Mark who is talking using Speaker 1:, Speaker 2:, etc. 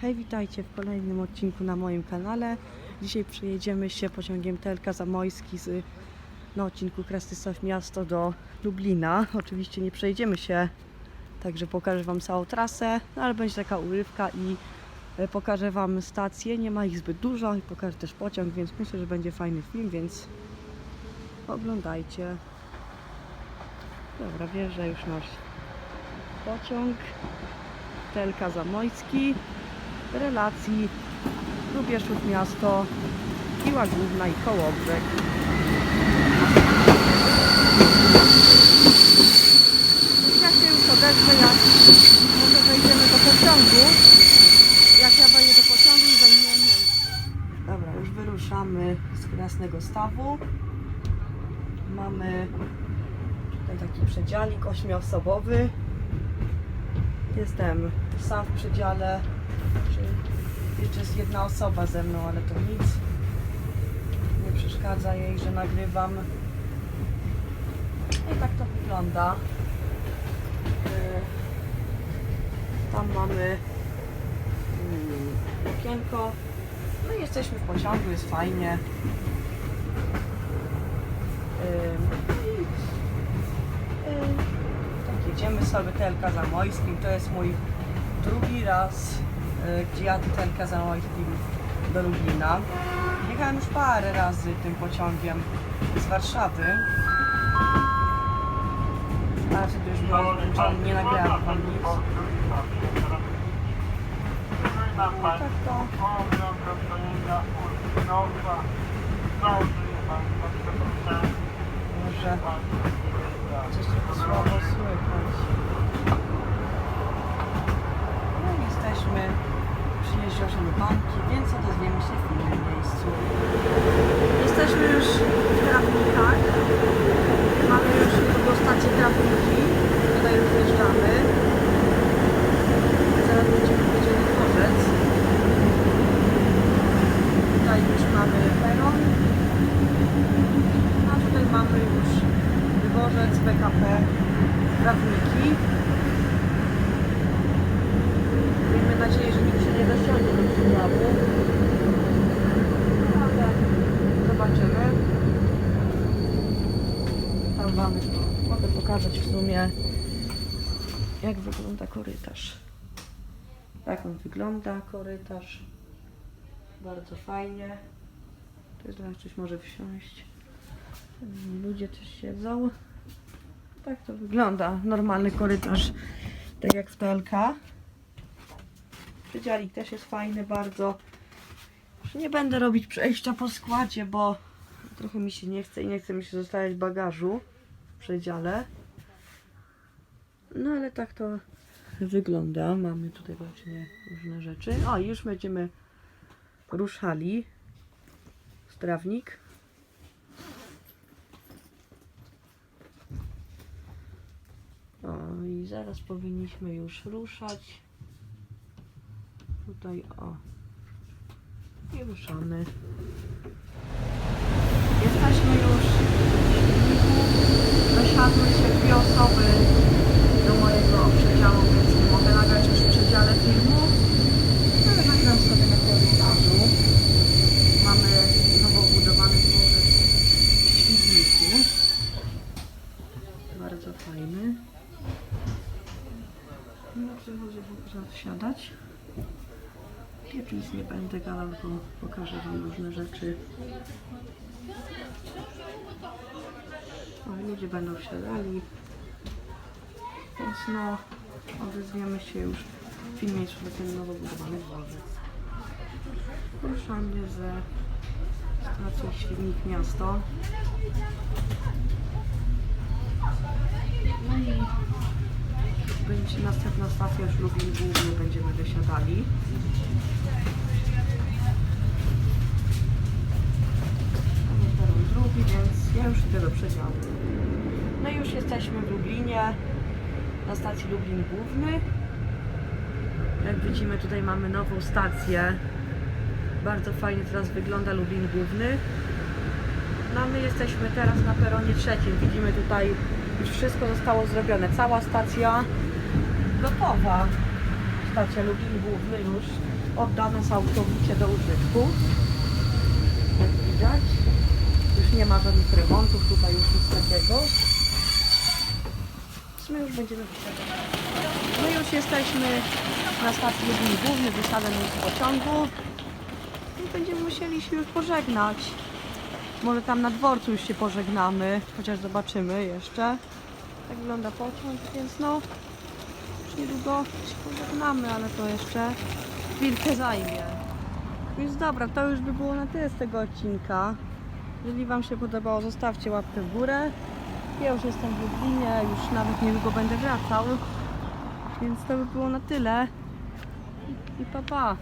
Speaker 1: Hej, witajcie w kolejnym odcinku na moim kanale. Dzisiaj przejedziemy się pociągiem Telka Zamojski z na odcinku Krastysław Miasto do Lublina. Oczywiście nie przejedziemy się, także pokażę Wam całą trasę, no ale będzie taka urywka i e, pokażę Wam stacje. Nie ma ich zbyt dużo i pokażę też pociąg, więc myślę, że będzie fajny film, więc oglądajcie. Dobra, wjeżdża już nasz pociąg Telka Zamojski relacji Lubieszów Miasto, Piła Główna i Kołobrzeg. Jak się już odezwę, jak może wejdziemy do pociągu. Jak ja wejdę do pociągu i zajmę miejsce. Dobra, już wyruszamy z Krasnego Stawu. Mamy tutaj taki przedzialik ośmioosobowy. Jestem sam w przedziale. Jeszcze jest jedna osoba ze mną, ale to nic. Nie przeszkadza jej, że nagrywam. I tak to wygląda. Yy, Tam mamy mm, okienko. No i jesteśmy w pociągu, jest fajnie. Yy, yy, jedziemy sobie Telka Zamojskim. To jest mój drugi raz, y, gdzie jadę Telka Zamojskim do Lublina. Jechałem już parę razy tym pociągiem z Warszawy. A wtedy już byłem zmęczony, nie nagrałem wam nic. No tak to może coś słabo słychać. No jesteśmy się w innym miejscu. Jesteśmy już w. Mamy już niedługo stację Krawniki. Tutaj już wjeżdżamy. Zaraz będziemy widzieli dworzec. Tutaj już mamy peron. A tutaj mamy już dworzec PKP Krawniki. Miejmy nadzieję, że nikt się nie dosiądzie do przyprawy. Ale zobaczymy. Tam wam mogę pokazać w sumie jak wygląda korytarz. Tak on wygląda, korytarz. Bardzo fajnie. Tu jest dla ktoś może wsiąść. Ludzie też siedzą. Tak to wygląda. Normalny korytarz, tak jak w TLK. Przedzialik też jest fajny bardzo. Nie będę robić przejścia po składzie, bo trochę mi się nie chce i nie chce mi się zostawiać bagażu w przedziale. No ale tak to wygląda. Mamy tutaj właśnie różne rzeczy. O, już będziemy ruszali. Strawnik. O, i zaraz powinniśmy już ruszać. Tutaj o. I ruszamy. Jesteśmy już w silniku. Zasiadły się dwie osoby do mojego przedziału, więc nie mogę nagrać już w przedziale filmu. Ale nagram sobie na korytarzu. Mamy nowo budowany dworzec w Świdniku. Bardzo fajny. No, przychodzę zaraz siadać. Ja nic nie będę gadał, bo pokażę Wam różne rzeczy. O, ludzie będą wsiadali. Więc no, odezwiemy się już w filmie sobie ten nowo budowany dworzec. Ruszamy ze stacji Miasto. No i będzie następna stacja już Lublin Główny, będziemy wysiadali. Tam jest peron drugi, więc ja już idę do przedziału. No i już jesteśmy w Lublinie, na stacji Lublin Główny. Jak widzimy tutaj mamy nową stację. Bardzo fajnie teraz wygląda Lublin Główny. No my jesteśmy teraz na peronie trzecim. Widzimy tutaj już wszystko zostało zrobione. Cała stacja gotowa. Stacja Lublin Główny już oddana całkowicie do użytku. Jak widać. Nie ma żadnych remontów, tutaj już nic takiego. My już będziemy. My już jesteśmy na stacji Lublin Główny, wysiadamy z pociągu. I będziemy musieli się już pożegnać. Może tam na dworcu już się pożegnamy, chociaż zobaczymy jeszcze. Tak wygląda pociąg, więc no już niedługo się pożegnamy, ale to jeszcze chwilkę zajmie. Więc dobra, to już by było na tyle z tego odcinka. Jeżeli Wam się podobało, zostawcie łapkę w górę. Ja już jestem w Lublinie, już nawet niedługo będę wracał. Więc to by było na tyle. I, i pa pa.